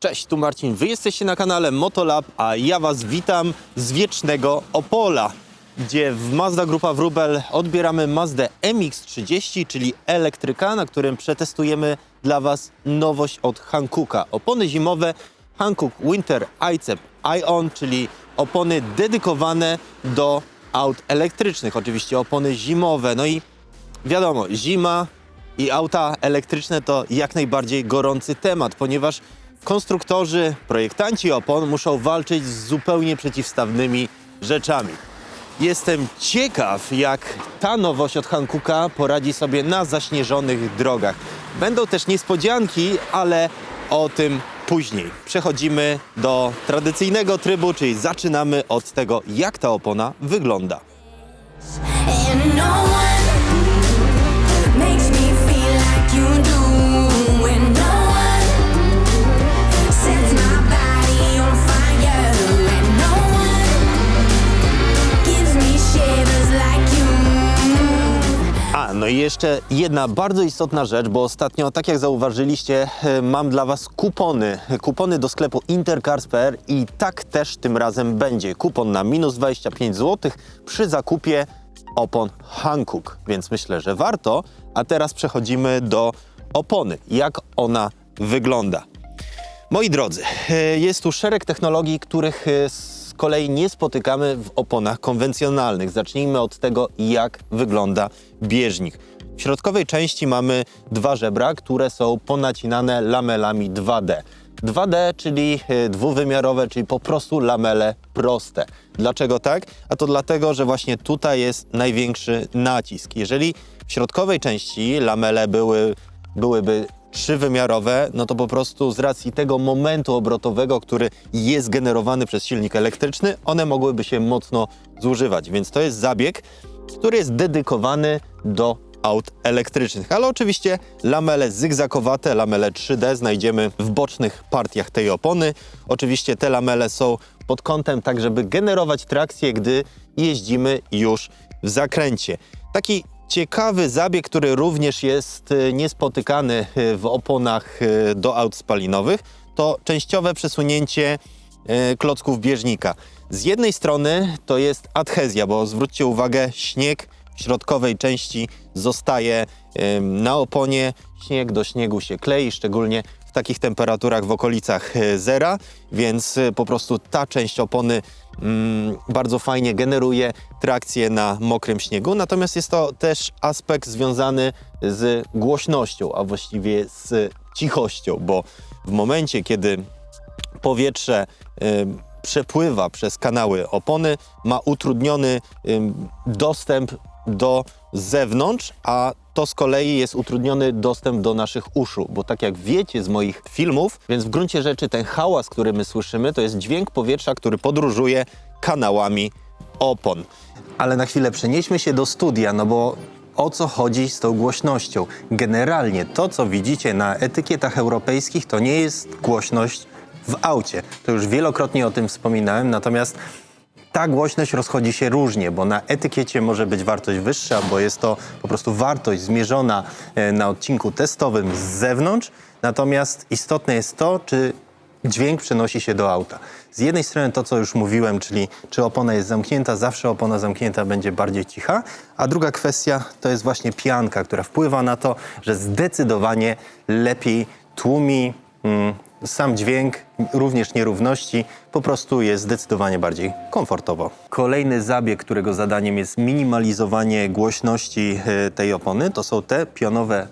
Cześć, tu Marcin. Wy jesteście na kanale Motolab, a ja Was witam z wiecznego Opola, gdzie w Mazda Grupa Wrubel odbieramy Mazdę MX-30, czyli elektryka, na którym przetestujemy dla Was nowość od Hankooka. Opony zimowe Hankook Winter iCep Ion, czyli opony dedykowane do aut elektrycznych. Oczywiście opony zimowe. No i wiadomo, zima i auta elektryczne to jak najbardziej gorący temat, ponieważ konstruktorzy, projektanci opon muszą walczyć z zupełnie przeciwstawnymi rzeczami. Jestem ciekaw, jak ta nowość od Hankooka poradzi sobie na zaśnieżonych drogach. Będą też niespodzianki, ale o tym później. Przechodzimy do tradycyjnego trybu, czyli zaczynamy od tego, jak ta opona wygląda. And no one makes me feel like you do. No i jeszcze jedna bardzo istotna rzecz, bo ostatnio, tak jak zauważyliście, e, mam dla Was kupony. Kupony do sklepu intercars.pl i tak też tym razem będzie. Kupon na minus 25 zł przy zakupie opon Hankook, więc myślę, że warto. A teraz przechodzimy do opony. Jak ona wygląda? Moi drodzy, e, jest tu szereg technologii, których e, kolei nie spotykamy w oponach konwencjonalnych. Zacznijmy od tego, jak wygląda bieżnik. W środkowej części mamy dwa żebra, które są ponacinane lamelami 2D. 2D, czyli e, dwuwymiarowe, czyli po prostu lamele proste. Dlaczego tak? A to dlatego, że właśnie tutaj jest największy nacisk. Jeżeli w środkowej części lamele były, byłyby trzywymiarowe, no to po prostu z racji tego momentu obrotowego, który jest generowany przez silnik elektryczny, one mogłyby się mocno zużywać. Więc to jest zabieg, który jest dedykowany do aut elektrycznych. Ale oczywiście lamele zygzakowate, lamele 3D znajdziemy w bocznych partiach tej opony. Oczywiście te lamele są pod kątem tak, żeby generować trakcję, gdy jeździmy już w zakręcie. Taki Ciekawy zabieg, który również jest e, niespotykany e, w oponach e, do aut spalinowych, to częściowe przesunięcie klocków bieżnika. Z jednej strony to jest adhezja, bo zwróćcie uwagę, śnieg w środkowej części zostaje na oponie, śnieg do śniegu się klei, szczególnie w takich temperaturach w okolicach zera, więc po prostu ta część opony mm, bardzo fajnie generuje trakcję na mokrym śniegu. Natomiast jest to też aspekt związany z głośnością, a właściwie z cichością, bo w momencie, kiedy powietrze ym, przepływa przez kanały opony, ma utrudniony ym, dostęp do zewnątrz, a to z kolei jest utrudniony dostęp do naszych uszu, bo tak jak wiecie z moich filmów, więc w gruncie rzeczy ten hałas, który my słyszymy, to jest dźwięk powietrza, który podróżuje kanałami opon. Ale na chwilę przenieśmy się do studia, no bo o co chodzi z tą głośnością? Generalnie to, co widzicie na etykietach europejskich, to nie jest głośność w aucie. To już wielokrotnie o tym wspominałem, natomiast ta głośność rozchodzi się różnie, bo na etykiecie może być wartość wyższa, bo jest to po prostu wartość zmierzona e, na odcinku testowym z zewnątrz. Natomiast istotne jest to, czy dźwięk przenosi się do auta. Z jednej strony to, co już mówiłem, czyli czy opona jest zamknięta, zawsze opona zamknięta będzie bardziej cicha, a druga kwestia to jest właśnie pianka, która wpływa na to, że zdecydowanie lepiej tłumi mm, sam dźwięk, również nierówności, po prostu jest zdecydowanie bardziej komfortowo. Kolejny zabieg, którego zadaniem jest minimalizowanie głośności e, tej opony, to są te pionowe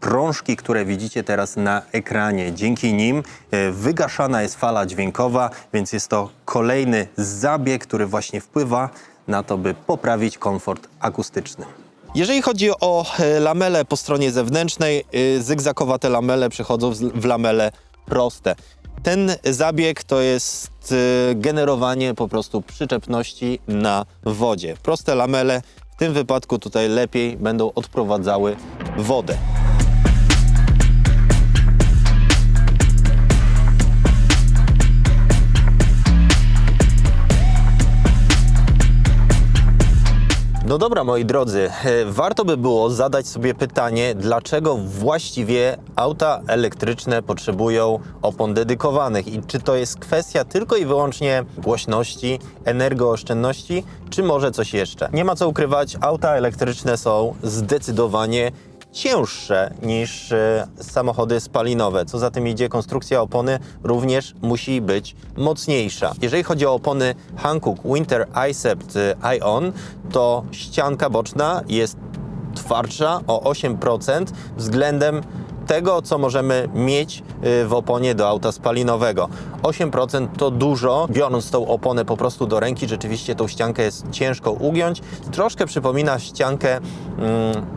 prążki, które widzicie teraz na ekranie. Dzięki nim e, wygaszana jest fala dźwiękowa, więc jest to kolejny zabieg, który właśnie wpływa na to, by poprawić komfort akustyczny. Jeżeli chodzi o e, lamele po stronie zewnętrznej, e, zygzakowate lamele przechodzą w- w lamele proste. Ten zabieg to jest e, generowanie po prostu przyczepności na wodzie. Proste lamele w tym wypadku tutaj lepiej będą odprowadzały wodę. No dobra, moi drodzy, e, warto by było zadać sobie pytanie, dlaczego właściwie auta elektryczne potrzebują opon dedykowanych i czy to jest kwestia tylko i wyłącznie głośności, energooszczędności, czy może coś jeszcze. Nie ma co ukrywać, auta elektryczne są zdecydowanie cięższe niż e, samochody spalinowe. Co za tym idzie, konstrukcja opony również musi być mocniejsza. Jeżeli chodzi o opony Hankook Winter Icept e, Ion, to ścianka boczna jest twardsza o 8% względem tego, co możemy mieć y, w oponie do auta spalinowego. 8% to dużo, biorąc tą oponę po prostu do ręki, rzeczywiście tą ściankę jest ciężko ugiąć. Troszkę przypomina ściankę mm,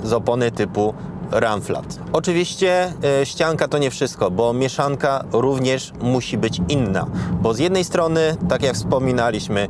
z opony typu Ramflat. Oczywiście y, ścianka to nie wszystko, bo mieszanka również musi być inna, bo z jednej strony, tak jak wspominaliśmy,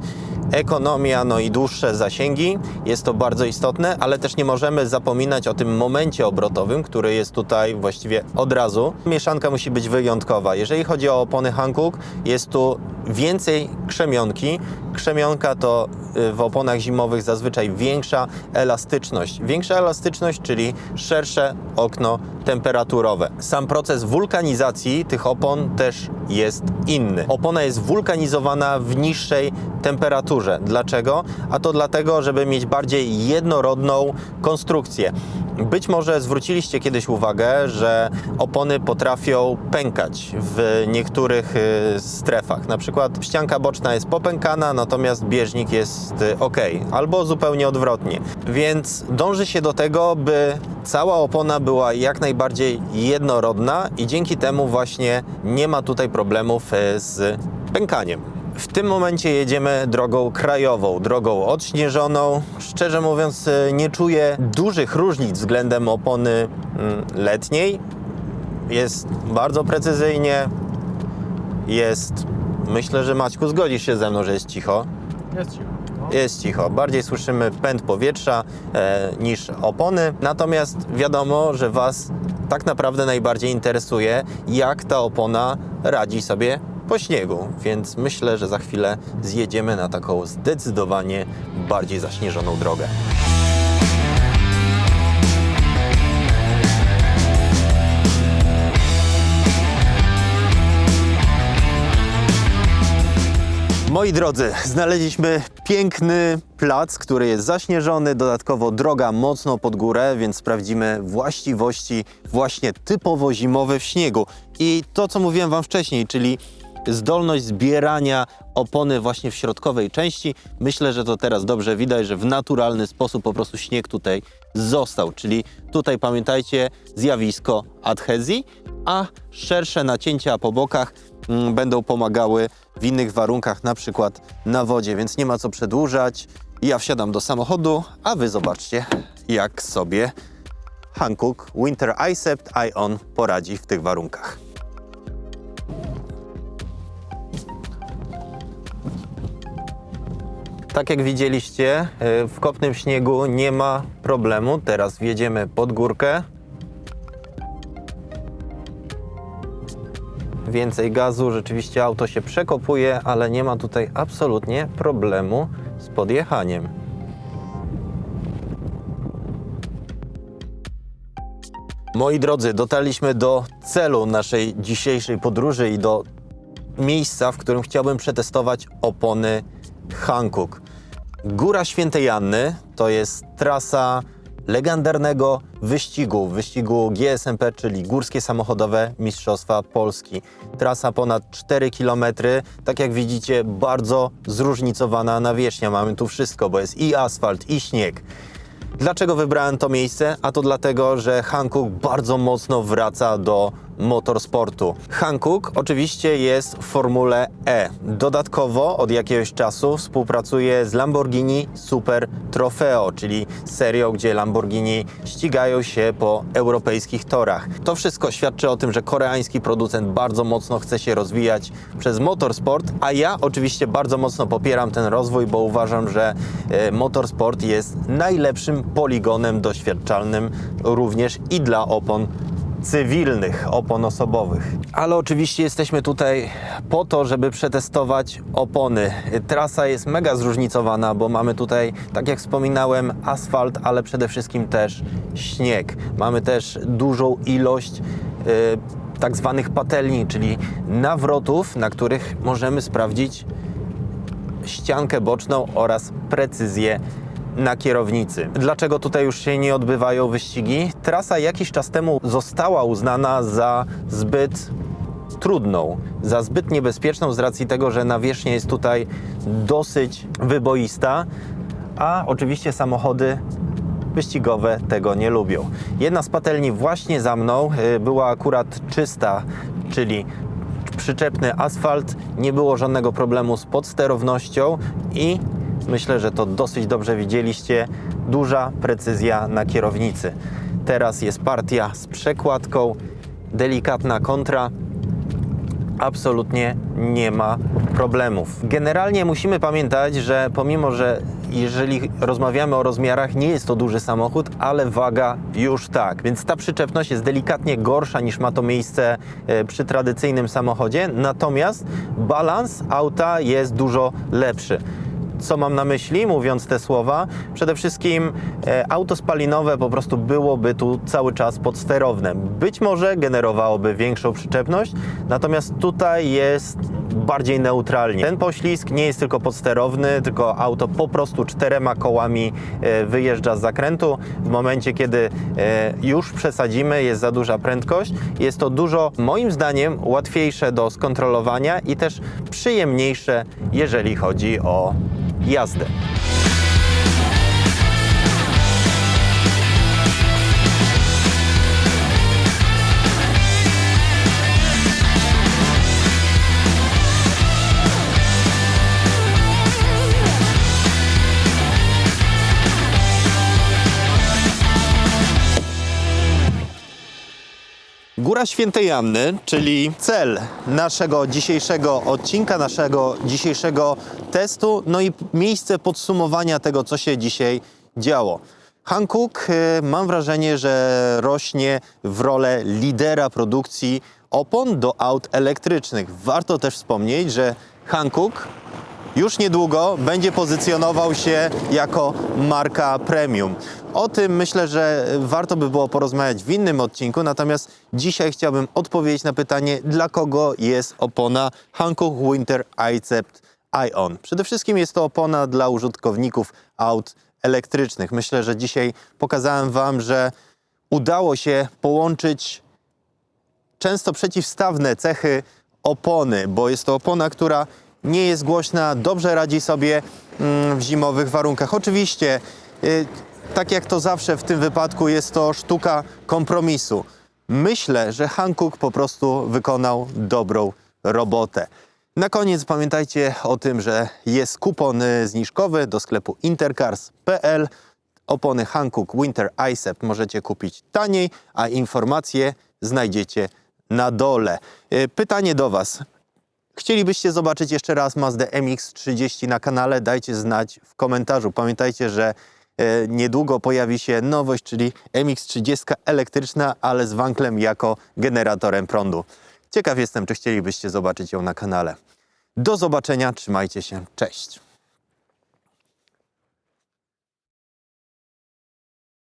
ekonomia, no i dłuższe zasięgi, jest to bardzo istotne, ale też nie możemy zapominać o tym momencie obrotowym, który jest tutaj właściwie od razu. Mieszanka musi być wyjątkowa. Jeżeli chodzi o opony Hankook, jest tu więcej krzemionki. Krzemionka to y, w oponach zimowych zazwyczaj większa elastyczność. Większa elastyczność, czyli szersze okno temperaturowe. Sam proces wulkanizacji tych opon też jest inny. Opona jest wulkanizowana w niższej temperaturze. Dlaczego? A to dlatego, żeby mieć bardziej jednorodną konstrukcję. Być może zwróciliście kiedyś uwagę, że opony potrafią pękać w niektórych y, strefach. Na przykład ścianka boczna jest popękana, natomiast bieżnik jest y, ok, albo zupełnie odwrotnie. Więc dąży się do tego, by cała opona była jak najbardziej jednorodna i dzięki temu właśnie nie ma tutaj problemów y, z pękaniem. W tym momencie jedziemy drogą krajową, drogą odśnieżoną. Szczerze mówiąc, y, nie czuję dużych różnic względem opony mm, letniej. Jest bardzo precyzyjnie. Jest. Myślę, że Maćku zgodzisz się ze mną, że jest cicho. Jest cicho. No. Jest cicho. Bardziej słyszymy pęd powietrza e, niż opony. Natomiast wiadomo, że Was tak naprawdę najbardziej interesuje, jak ta opona radzi sobie po śniegu. Więc myślę, że za chwilę zjedziemy na taką zdecydowanie bardziej zaśnieżoną drogę. Moi drodzy, znaleźliśmy piękny plac, który jest zaśnieżony, dodatkowo droga mocno pod górę, więc sprawdzimy właściwości właśnie typowo zimowe w śniegu. I to, co mówiłem Wam wcześniej, czyli zdolność zbierania opony właśnie w środkowej części. Myślę, że to teraz dobrze widać, że w naturalny sposób po prostu śnieg tutaj został. Czyli tutaj pamiętajcie zjawisko adhezji, a szersze nacięcia po bokach mm, będą pomagały w innych warunkach, na przykład na wodzie, więc nie ma co przedłużać. Ja wsiadam do samochodu, a wy zobaczcie, jak sobie Hankook Winter Icept Ion poradzi w tych warunkach. Tak jak widzieliście, y, w kopnym śniegu nie ma problemu. Teraz wjedziemy pod górkę. Więcej gazu, rzeczywiście auto się przekopuje, ale nie ma tutaj absolutnie problemu z podjechaniem. Moi drodzy, dotarliśmy do celu naszej dzisiejszej podróży i do miejsca, w którym chciałbym przetestować opony Hankook. Góra Świętej Anny to jest trasa legendarnego wyścigu, wyścigu GSMP, czyli Górskie Samochodowe Mistrzostwa Polski. Trasa ponad 4 km, tak jak widzicie, bardzo zróżnicowana nawierzchnia. Mamy tu wszystko, bo jest i asfalt, i śnieg. Dlaczego wybrałem to miejsce? A to dlatego, że Hankook bardzo mocno wraca do motorsportu. Hankook oczywiście jest w Formule E. Dodatkowo od jakiegoś czasu współpracuje z Lamborghini Super Trofeo, czyli serią, gdzie Lamborghini ścigają się po europejskich torach. To wszystko świadczy o tym, że koreański producent bardzo mocno chce się rozwijać przez motorsport, a ja oczywiście bardzo mocno popieram ten rozwój, bo uważam, że e, motorsport jest najlepszym poligonem doświadczalnym również i dla opon cywilnych opon osobowych. Ale oczywiście jesteśmy tutaj po to, żeby przetestować opony. Trasa jest mega zróżnicowana, bo mamy tutaj, tak jak wspominałem, asfalt, ale przede wszystkim też śnieg. Mamy też dużą ilość y, tak zwanych patelni, czyli nawrotów, na których możemy sprawdzić ściankę boczną oraz precyzję na kierownicy. Dlaczego tutaj już się nie odbywają wyścigi? Trasa jakiś czas temu została uznana za zbyt trudną, za zbyt niebezpieczną z racji tego, że nawierzchnia jest tutaj dosyć wyboista, a oczywiście samochody wyścigowe tego nie lubią. Jedna z patelni właśnie za mną y, była akurat czysta, czyli przyczepny asfalt, nie było żadnego problemu z podsterownością i myślę, że to dosyć dobrze widzieliście, duża precyzja na kierownicy. Teraz jest partia z przekładką, delikatna kontra, absolutnie nie ma problemów. Generalnie musimy pamiętać, że pomimo, że jeżeli rozmawiamy o rozmiarach, nie jest to duży samochód, ale waga już tak. Więc ta przyczepność jest delikatnie gorsza niż ma to miejsce e, przy tradycyjnym samochodzie, natomiast balans auta jest dużo lepszy. Co mam na myśli, mówiąc te słowa? Przede wszystkim e, auto spalinowe po prostu byłoby tu cały czas podsterowne. Być może generowałoby większą przyczepność, natomiast tutaj jest bardziej neutralnie. Ten poślizg nie jest tylko podsterowny, tylko auto po prostu czterema kołami e, wyjeżdża z zakrętu. W momencie, kiedy e, już przesadzimy, jest za duża prędkość, jest to dużo, moim zdaniem, łatwiejsze do skontrolowania i też przyjemniejsze, jeżeli chodzi o jazdy. Góra Świętej Anny, czyli cel naszego dzisiejszego odcinka, naszego dzisiejszego testu, no i miejsce podsumowania tego, co się dzisiaj działo. Hankook, y, mam wrażenie, że rośnie w rolę lidera produkcji opon do aut elektrycznych. Warto też wspomnieć, że Hankook już niedługo będzie pozycjonował się jako marka premium. O tym myślę, że warto by było porozmawiać w innym odcinku, natomiast dzisiaj chciałbym odpowiedzieć na pytanie, dla kogo jest opona Hankook Winter Icept Ion. Przede wszystkim jest to opona dla użytkowników aut elektrycznych. Myślę, że dzisiaj pokazałem Wam, że udało się połączyć często przeciwstawne cechy opony, bo jest to opona, która nie jest głośna, dobrze radzi sobie mm, w zimowych warunkach. Oczywiście, y, tak jak to zawsze w tym wypadku, jest to sztuka kompromisu. Myślę, że Hankook po prostu wykonał dobrą robotę. Na koniec pamiętajcie o tym, że jest kupon y, zniżkowy do sklepu intercars.pl. Opony Hankook Winter Icept możecie kupić taniej, a informacje znajdziecie na dole. Y, Pytanie do Was. Chcielibyście zobaczyć jeszcze raz Mazdę MX-30 na kanale? Dajcie znać w komentarzu. Pamiętajcie, że e, niedługo pojawi się nowość, czyli MX-30 elektryczna, ale z wanklem jako generatorem prądu. Ciekaw jestem, czy chcielibyście zobaczyć ją na kanale. Do zobaczenia, trzymajcie się, cześć!